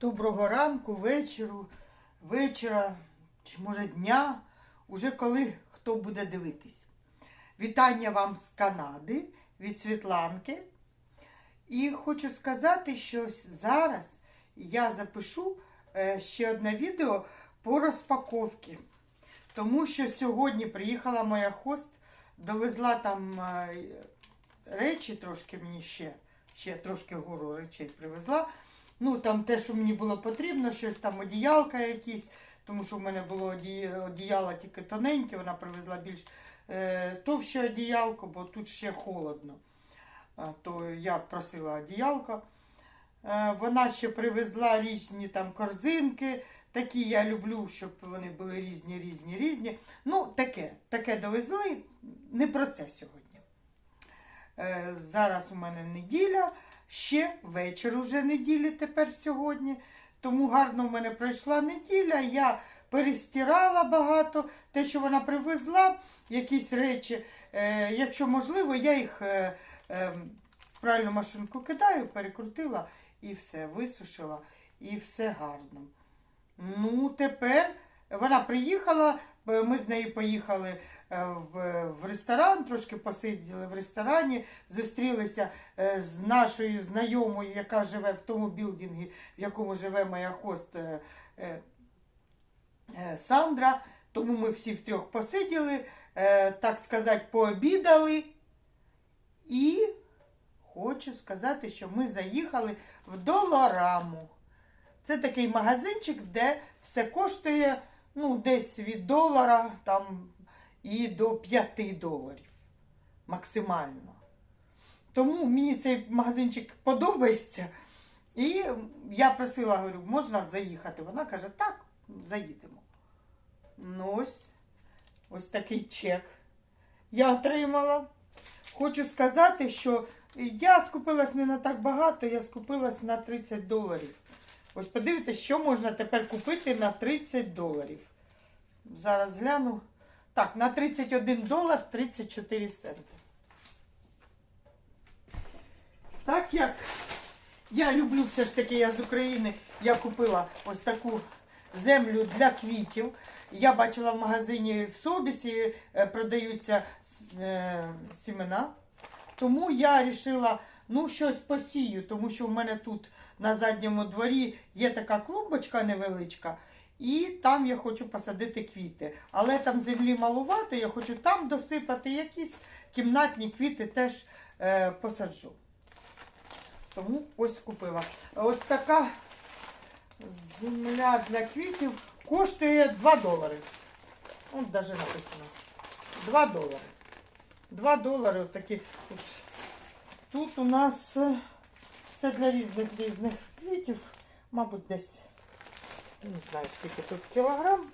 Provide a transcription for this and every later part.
Доброго ранку, вечору, вечора, чи може дня, уже коли хто буде дивитись. Вітання вам з Канади від Світланки. І хочу сказати, що зараз я запишу е, ще одне відео по розпаковці. Тому що сьогодні приїхала моя хост, довезла там е, речі трошки мені ще, ще трошки гору речей привезла. Ну, там те, що мені було потрібно, щось там одіялка якісь, тому що в мене було оді- одіяло тільки тоненьке, вона привезла більш е, товще одіялко, бо тут ще холодно. То я просила одіялко. Е, вона ще привезла різні там корзинки. Такі я люблю, щоб вони були різні, різні, різні. Ну, таке, таке довезли. Не про це сьогодні. Е, зараз у мене неділя, ще вечір уже неділі тепер сьогодні. Тому гарно в мене пройшла неділя. Я перестирала багато те, що вона привезла, якісь речі. Е, якщо можливо, я їх е, в пральну машинку кидаю, перекрутила і все, висушила, і все гарно. Ну, тепер вона приїхала, ми з нею поїхали в, в ресторан, трошки посиділи в ресторані, зустрілися е, з нашою знайомою, яка живе в тому білдингі, в якому живе моя хост е, е, е, Сандра. Тому ми всі втрьох посиділи, е, так сказати, пообідали. І хочу сказати, що ми заїхали в Долораму. Це такий магазинчик, де все коштує ну, десь від долара там, і до 5 доларів максимально. Тому мені цей магазинчик подобається. І я просила, говорю, можна заїхати? Вона каже, так, заїдемо. Ну ось, ось такий чек я отримала. Хочу сказати, що я скупилась не на так багато, я скупилась на 30 доларів. Ось подивіться, що можна тепер купити на 30 доларів. Зараз гляну. Так, на 31 долар 34 центи. Так як я люблю все ж таки, я з України, я купила ось таку землю для квітів. Я бачила в магазині в Собісі е, продаються е, сімена. Тому я вирішила, ну, щось посію, тому що в мене тут на задньому дворі є така клумбочка невеличка, і там я хочу посадити квіти. Але там землі малувато, я хочу там досипати якісь кімнатні квіти теж е, посаджу. Тому ось купила. Ось така земля для квітів коштує 2 долари. От навіть написано. 2 долари. 2 долари такі. Тут, тут у нас е, це для різних різних квітів, мабуть, десь не знаю, скільки тут кілограм.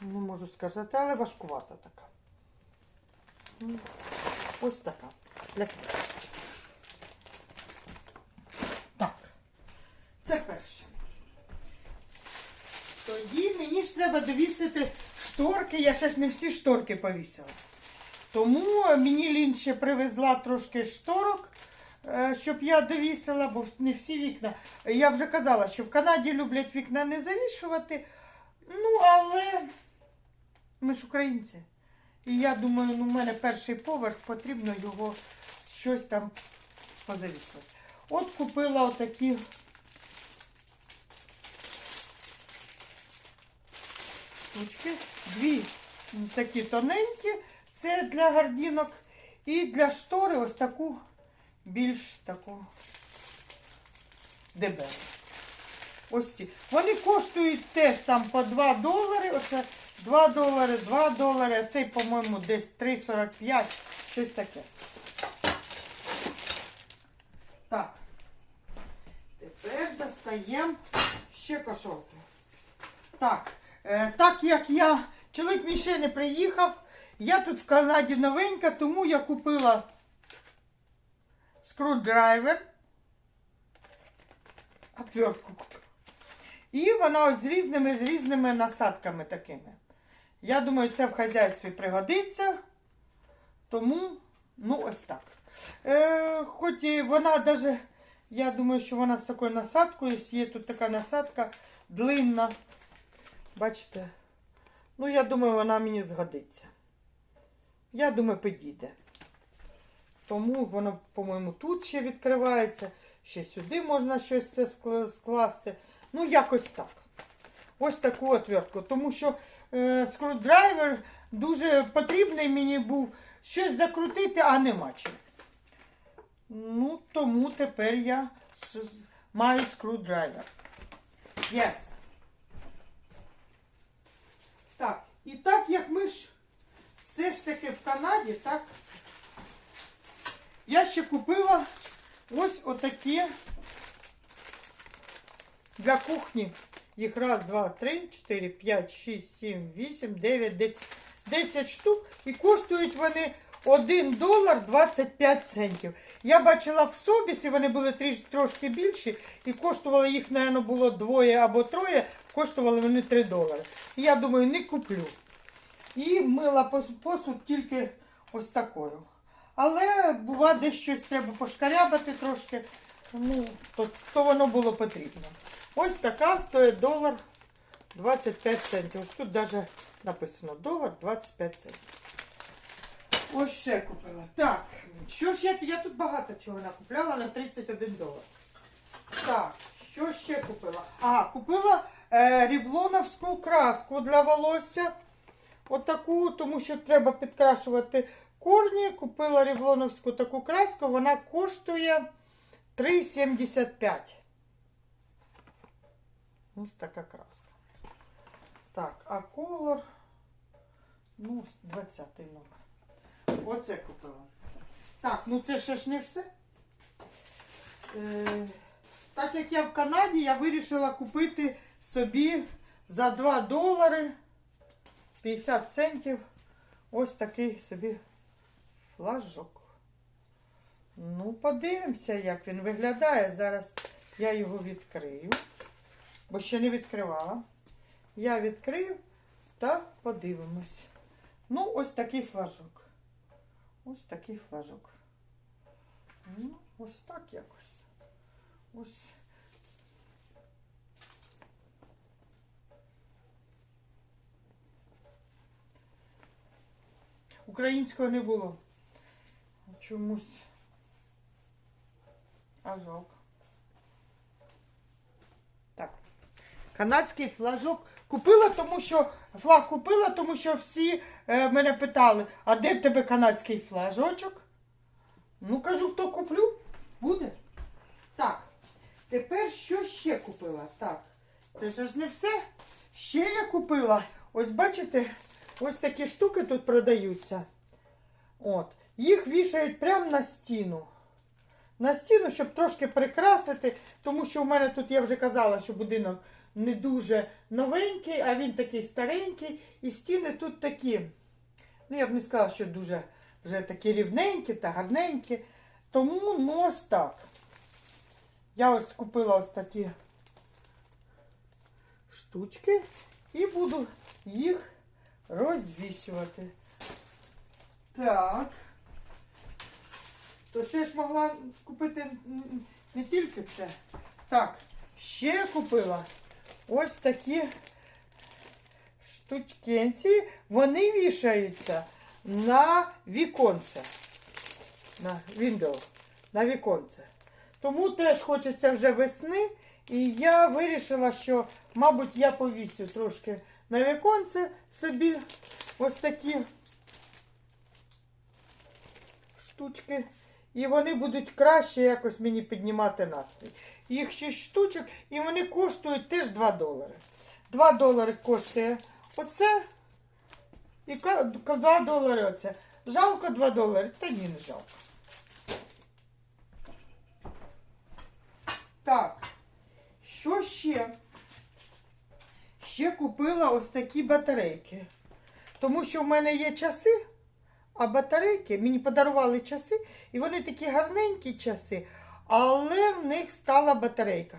Не можу сказати, але важкувата така. Ось така. Так. Це перше. Тоді мені ж треба довісити шторки. Я ще ж не всі шторки повісила. Тому мені Лін ще привезла трошки шторок, щоб я довісила, бо не всі вікна. Я вже казала, що в Канаді люблять вікна не завішувати. Ну, але ми ж українці. І я думаю, ну, в мене перший поверх, потрібно його щось там позавісити. От купила отакі штучки. Дві такі тоненькі. Це для гардінок. І для штори ось таку більш таку дебелу. Ось ці. Вони коштують теж там по 2 долари. Оце 2 долари, 2 долари. А цей, по-моєму, десь 3,45. Щось таке. Так. Тепер достаємо ще кошовки. Так. Е, так як я, чоловік мій ще не приїхав, я тут в Канаді новенька, тому я купила скруддрайвер. Отвертку купила. І вона з різними, з різними насадками такими. Я думаю, це в хазяйстві пригодиться. Тому, ну, ось так. Е, хоч і вона навіть Я думаю, що вона з такою насадкою. Є тут така насадка длинна. Бачите? Ну, я думаю, вона мені згодиться. Я думаю, підійде. Тому воно, по-моєму, тут ще відкривається. Ще сюди можна щось це скласти. Ну, якось так. Ось таку отвертку. Тому що е, скрутдрайвер дуже потрібний мені був щось закрутити, а нема чим. Ну, тому тепер я маю скрутдрайвер. Yes. Так, і так як ми ж все ж таки в Канаді, так, я ще купила ось отакі для кухні. Їх раз, два, три, чотири, п'ять, шість, сім, вісім, дев'ять, десять. 10 штук і коштують вони 1 долар 25 центів. Я бачила в Собісі, вони були тріш, трошки більші, і коштували їх, напевно, було двоє або троє, коштували вони 3 долари. І я думаю, не куплю. І мила посуд тільки ось такою. Але бува, десь щось треба пошкарябати трошки, ну, то, то воно було потрібно. Ось така стоїть долар 25 центів. Ось тут навіть написано долар 25 центів. Ось ще купила. Так, що ж я, я тут багато чого накупляла на 31 долар. Так, що ще купила? А, купила е, рівлоновську краску для волосся. Отаку, тому що треба підкрашувати корні. Купила рівлоновську таку краску, вона коштує 3,75. Ось така краска. Так, а колор, ну, 20 номер. Оце купила. Так, ну це ще ж не все. Е, так як я в Канаді, я вирішила купити собі за 2 долари 50 центів ось такий собі флажок. Ну, подивимося, як він виглядає. Зараз я його відкрию, бо ще не відкривала. Я відкрию та подивимось. Ну, ось такий флажок. Ось такий флажок. Ну, ось так якось. Ось. Українського не було. Чомусь. А жалко. Так. Канадський флажок купила, тому що флаг купила, тому що всі е, мене питали, а де в тебе канадський флажочок? Ну, кажу, хто куплю, буде. Так, тепер що ще купила? Так, це ж не все. Ще я купила. Ось бачите, ось такі штуки тут продаються. От. Їх вішають прямо на стіну. На стіну, щоб трошки прикрасити, тому що в мене тут я вже казала, що будинок не дуже новенький, а він такий старенький. І стіни тут такі. Ну, я б не сказала, що дуже вже такі рівненькі та гарненькі. Тому ну ось так. Я ось купила ось такі штучки і буду їх розвісювати. Так. То ще ж могла купити не тільки це. Так, ще купила ось такі штучкенці. Вони вішаються на віконце. На window, на віконце. Тому теж хочеться вже весни. І я вирішила, що, мабуть, я повісю трошки на віконце собі ось такі штучки. І вони будуть краще якось мені піднімати настрій. Їх 6 штучок, і вони коштують теж 2 долари. 2 долари коштує оце. І 2 долари оце. Жалко 2 долари? Та ні, не жалко. Так, що ще? Ще купила ось такі батарейки. Тому що в мене є часи, а батарейки мені подарували часи, і вони такі гарненькі часи, але в них стала батарейка.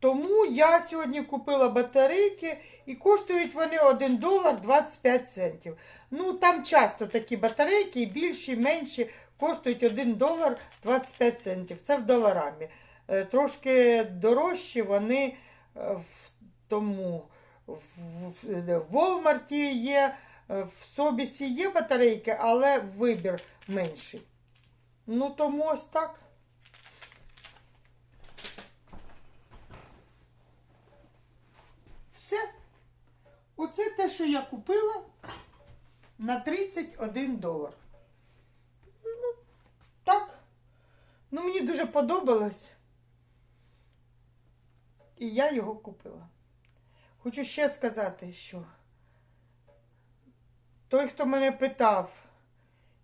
Тому я сьогодні купила батарейки і коштують вони 1 долар 25 центів. Ну, там часто такі батарейки, і більші, і менші, коштують 1 долар 25 центів. Це в доларамі. Е, Трошки дорожчі вони е, в тому в, в, в є, в Собісі є батарейки, але вибір менший. Ну, тому ось так. Все. Оце те, що я купила на 31 долар. Ну, так. Ну, мені дуже подобалось. І я його купила. Хочу ще сказати, що той, хто мене питав,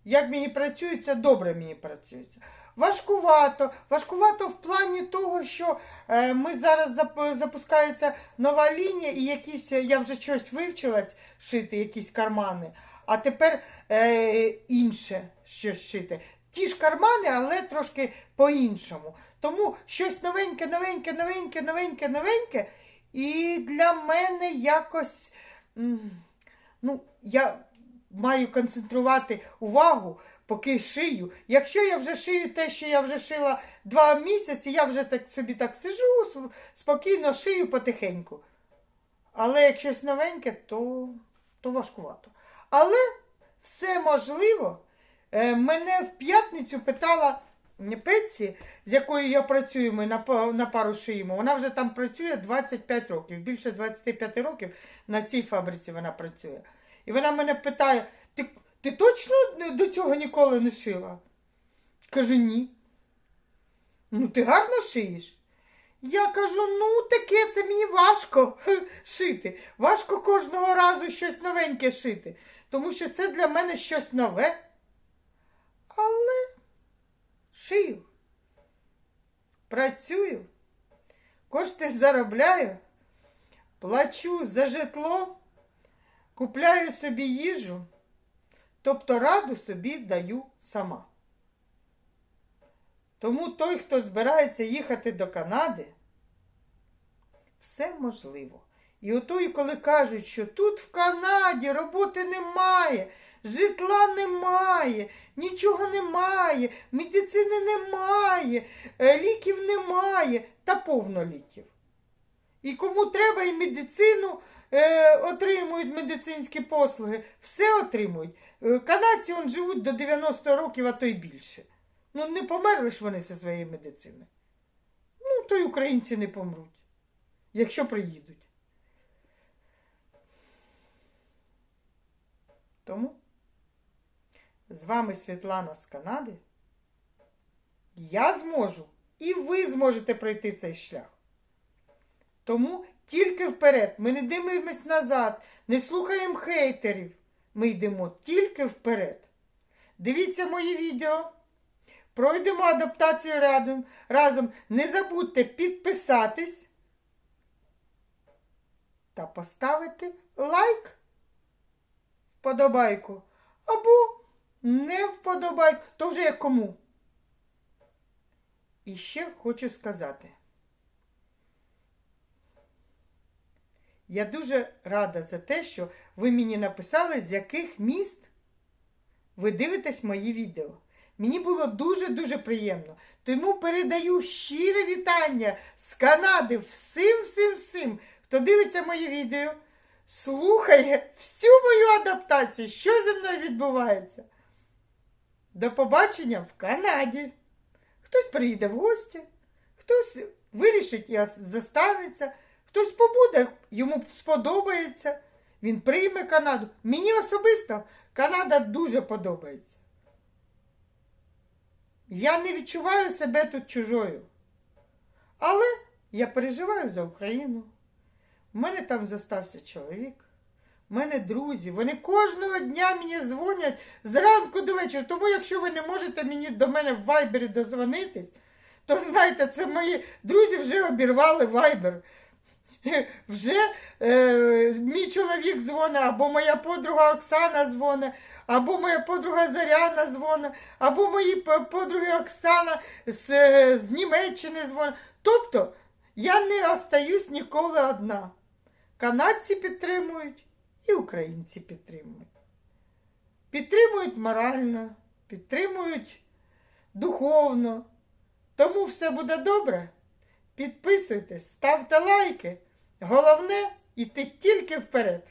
як мені працюється, добре мені працюється. Важкувато. Важкувато в плані того, що е, ми зараз зап- запускається нова лінія, і якісь е, я вже щось вивчилась шити, якісь кармани, а тепер е, інше щось шити. Ті ж кармани, але трошки по-іншому. Тому щось новеньке, новеньке, новеньке, новеньке, новеньке. І для мене якось. Ну, я маю концентрувати увагу, поки шию. Якщо я вже шию те, що я вже шила два місяці, я вже так собі так сижу, спокійно шию потихеньку. Але як щось новеньке, то, то важкувато. Але все можливо. Е, Мене в п'ятницю питала Петсі, з якою я працюю, ми на пару шиємо. Вона вже там працює 25 років. Більше 25 років на цій фабриці вона працює. І вона мене питає: ти, ти точно до цього ніколи не шила? Кажу, ні. Ну, ти гарно шиєш? Я кажу, ну таке це мені важко шити. Важко кожного разу щось новеньке шити. Тому що це для мене щось нове. Але шию. Працюю, кошти заробляю, плачу за житло, купляю собі їжу, тобто раду собі даю сама. Тому той, хто збирається їхати до Канади, все можливо. І ото, і коли кажуть, що тут в Канаді роботи немає, житла немає, нічого немає, медицини немає, е, ліків немає, та повно ліків. І кому треба, і медицину е, отримують медицинські послуги, все отримують. Е, канадці он, живуть до 90 років, а то й більше. Ну, не померли ж вони зі своєї медицини. Ну, то й українці не помруть, якщо приїдуть. Тому з вами Світлана з Канади. Я зможу, і ви зможете пройти цей шлях. Тому тільки вперед. Ми не дивимось назад, не слухаємо хейтерів. Ми йдемо тільки вперед. Дивіться мої відео. Пройдемо адаптацію разом. разом. Не забудьте підписатись та поставити лайк вподобайку. Або не вподобайку, то вже як кому. І ще хочу сказати. Я дуже рада за те, що ви мені написали, з яких міст ви дивитесь мої відео. Мені було дуже-дуже приємно. Тому передаю щире вітання з Канади всім, всім, всім, хто дивиться мої відео, слухає всю мою адаптацію, що зі мною відбувається. До побачення в Канаді. Хтось приїде в гості, хтось вирішить і застанеться, хтось побуде, йому сподобається. Він прийме Канаду. Мені особисто Канада дуже подобається. Я не відчуваю себе тут чужою. Але я переживаю за Україну. У мене там зостався чоловік, у мене друзі. Вони кожного дня мені дзвонять зранку до вечора. Тому, якщо ви не можете мені до мене в вайбері дозвонитись, то знайте, це мої друзі вже обірвали вайбер. Вже е, мій чоловік дзвонить, або моя подруга Оксана дзвонить, або моя подруга Заряна дзвонить, або мої подруги Оксана з, з Німеччини дзвонить. Тобто я не остаюсь ніколи одна. Канадці підтримують і українці підтримують. Підтримують морально, підтримують духовно. Тому все буде добре. Підписуйтесь, ставте лайки. Головне йти тільки вперед.